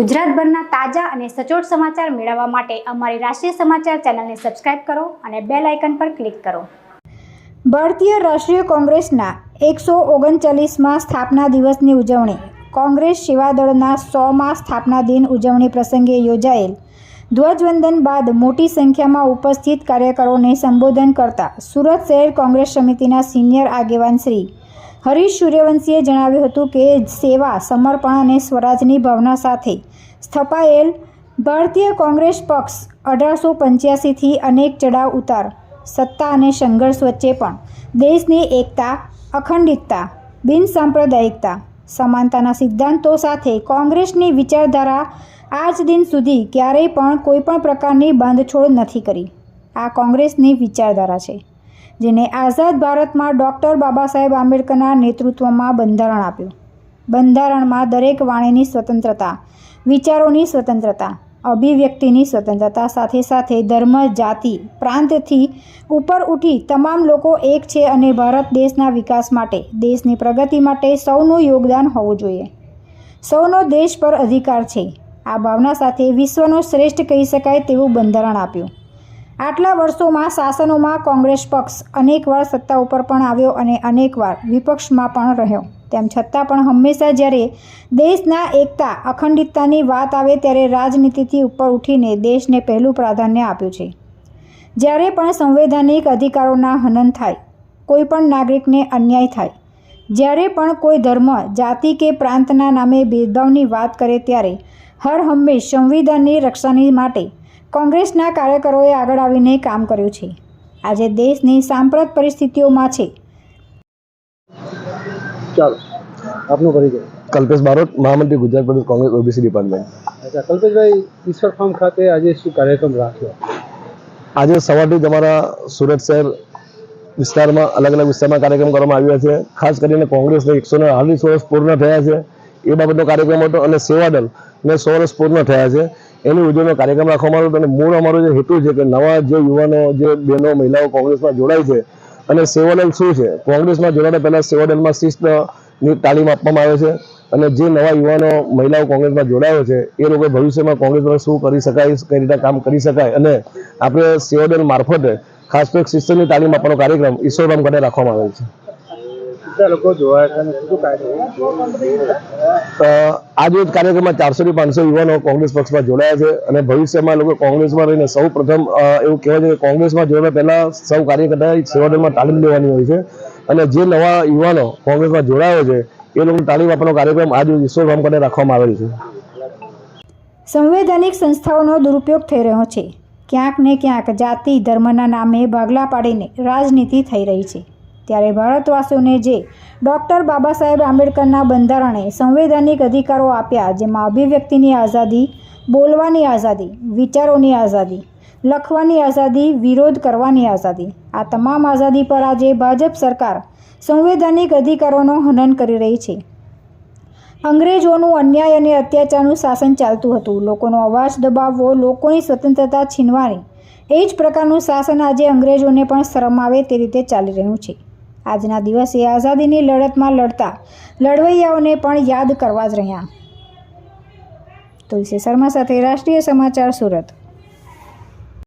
ગુજરાતભરના તાજા અને સચોટ સમાચાર મેળવવા માટે અમારી રાષ્ટ્રીય સમાચાર ચેનલને સબસ્ક્રાઇબ કરો અને બેલ આઇકન પર ક્લિક કરો. ભારતીય રાષ્ટ્રીય કોંગ્રેસના એકસો ઓગણચાલીસમાં સ્થાપના દિવસની ઉજવણી, કોંગ્રેસ સેવાદળના સોમાં સ્થાપના દિન ઉજવણી પ્રસંગે યોજાયેલ ધ્વજવંદન બાદ મોટી સંખ્યામાં ઉપસ્થિત કાર્યકરોને સંબોધન કરતા સુરત શહેર કોંગ્રેસ સમિતિના સિનિયર આગેવાન શ્રી હરીશ સૂર્યવંશીએ જણાવ્યું હતું કે સેવા, સમર્પણ અને સ્વરાજની ભાવના સાથે સ્થપાયેલ ભારતીય કોંગ્રેસ પક્ષ અઢારસો પંચ્યાસીથી અનેક ચડાવ ઉતાર, સત્તા અને સંઘર્ષ વચ્ચે પણ દેશની એકતા, અખંડિતતા બિનસાંપ્રદાયિકતા સમાનતાના સિદ્ધાંતો સાથે કોંગ્રેસની વિચારધારા આજ દિન સુધી ક્યારેય પણ કોઈપણ પ્રકારની બાંધછોડ નથી કરી. આ કોંગ્રેસની વિચારધારા છે. જેને આઝાદ ભારતમાં ડૉક્ટર બાબા સાહેબ આંબેડકરના નેતૃત્વમાં બંધારણ આપ્યું. બંધારણમાં દરેક વાણીની સ્વતંત્રતા, વિચારોની સ્વતંત્રતા, અભિવ્યક્તિની સ્વતંત્રતા સાથે સાથે ધર્મ, જાતિ, પ્રાંતથી ઉપર ઉઠી તમામ લોકો એક છે અને ભારત દેશના વિકાસ માટે, દેશની પ્રગતિ માટે સૌનું યોગદાન હોવું જોઈએ. સૌનો દેશ પર અધિકાર છે. આ ભાવના સાથે વિશ્વનો શ્રેષ્ઠ કહી શકાય તેવું બંધારણ આપ્યું. આટલા વર્ષોમાં શાસનોમાં કોંગ્રેસ પક્ષ અનેકવાર સત્તા ઉપર પણ આવ્યો અને અનેકવાર વિપક્ષમાં પણ રહ્યો. તેમ છતાં પણ હંમેશા જ્યારે દેશના એકતા, અખંડિતતાની વાત આવે ત્યારે રાજનીતિથી ઉપર ઉઠીને દેશને પહેલું પ્રાધાન્ય આપ્યું છે. જ્યારે પણ સંવૈધાનિક અધિકારોના હનન થાય, કોઈ પણ નાગરિકને અન્યાય થાય, જ્યારે પણ કોઈ ધર્મ, જાતિ કે પ્રાંતના નામે ભેદભાવની વાત કરે ત્યારે હર હંમેશ સંવિધાનની રક્ષાની માટે કોંગ્રેસના કાર્યકરોએ આગળ આવીને કામ કર્યું છે. આજે દેશની સાંપ્રત પરિસ્થિતિઓમાં છે. ચાલો આપનો પરિચય કલ્પેશ બારોટ મહામંત્રી ગુજરાત પ્રદેશ કોંગ્રેસ ઓબીસી ડિપાર્ટમેન્ટ. અચ્છા કલ્પેશભાઈ ઈશ્વર ફાર્મ ખાતે આજે શું કાર્યક્રમ રાખ્યો? આજે સવારથી જ અમારા સુરત શહેર વિસ્તારમાં અલગ અલગ વિસ્તારમાં કાર્યક્રમ કરવામાં આવ્યા છે. ખાસ કરીને કોંગ્રેસને એકસો ને અડતાલીસ વર્ષ પૂર્ણ થયા છે. એ બાબતનો કાર્યક્રમ હતો અને સેવાદળ ને સો વર્ષ પૂર્ણ થયા છે. એની ઉજવણીનો કાર્યક્રમ રાખવામાં આવ્યો અને મૂળ અમારો જે હેતુ છે કે નવા જે યુવાનો, જે બહેનો, મહિલાઓ કોંગ્રેસમાં જોડાય છે અને સેવાદળ શું છે? કોંગ્રેસમાં જોડાતા પહેલાં સેવાદળમાં શિસ્તની તાલીમ આપવામાં આવે છે અને જે નવા યુવાનો, મહિલાઓ કોંગ્રેસમાં જોડાયો છે, એ લોકો ભવિષ્યમાં કોંગ્રેસમાં શું કરી શકાય, કઈ રીતે કામ કરી શકાય અને આપણે સેવાદળ મારફતે ખાસ કરીને શિસ્તની તાલીમ આપવાનો કાર્યક્રમ ઈશ્વરધામ ખાતે રાખવામાં આવેલ છે. કેટલા લોકો જોવાયા છે શું કાર્યક્રમ તો આજે કાર્યક્રમમાં ચારસો થી પાંચસો યુવાનો કોંગ્રેસ પક્ષમાં જોડાયા છે અને ભવિષ્યમાં લોકો કોંગ્રેસમાં રહીને સૌ પ્રથમ એવું કહેવાય છે કે કોંગ્રેસમાં જોડાયા પહેલા સૌ કાર્યકર્તા સેવાદળમાં તાલીમ લેવાની હોય છે. અને જે નવા યુવાનો કોંગ્રેસમાં જોડાયો છે એ લોકો તાલીમ આપવાનો કાર્યક્રમ આજે ઈશ્વરધામ ખાતે રાખવામાં આવેલ છે. સંવૈધાનિક સંસ્થાઓનો દુરુપયોગ થઈ રહ્યો છે. ક્યાંક ને ક્યાંક જાતિ ધર્મના નામે ભાગલા પાડીને રાજનીતિ થઈ રહી છે. ત્યારે ભારતવાસીઓને જે ડૉક્ટર બાબા સાહેબ આંબેડકરના બંધારણે સંવૈધાનિક અધિકારો આપ્યા, જેમાં અભિવ્યક્તિની આઝાદી, બોલવાની આઝાદી, વિચારોની આઝાદી, લખવાની આઝાદી, વિરોધ કરવાની આઝાદી, આ તમામ આઝાદી પર આજે ભાજપ સરકાર સંવૈધાનિક અધિકારોનો હનન કરી રહી છે. અંગ્રેજોનું અન્યાય અને અત્યાચારનું શાસન ચાલતું હતું. લોકોનો અવાજ દબાવવો, લોકોની સ્વતંત્રતા છીનવાની, એ જ પ્રકારનું શાસન આજે અંગ્રેજોને પણ શરમ આવે તે રીતે ચાલી રહ્યું છે. આજના દિવસે આઝાદીની લડતમાં લડતા લડવૈયાઓને પણ યાદ કરવા જ રહ્યા. તુલસી શર્મા સાથે રાષ્ટ્રીય સમાચાર સુરત.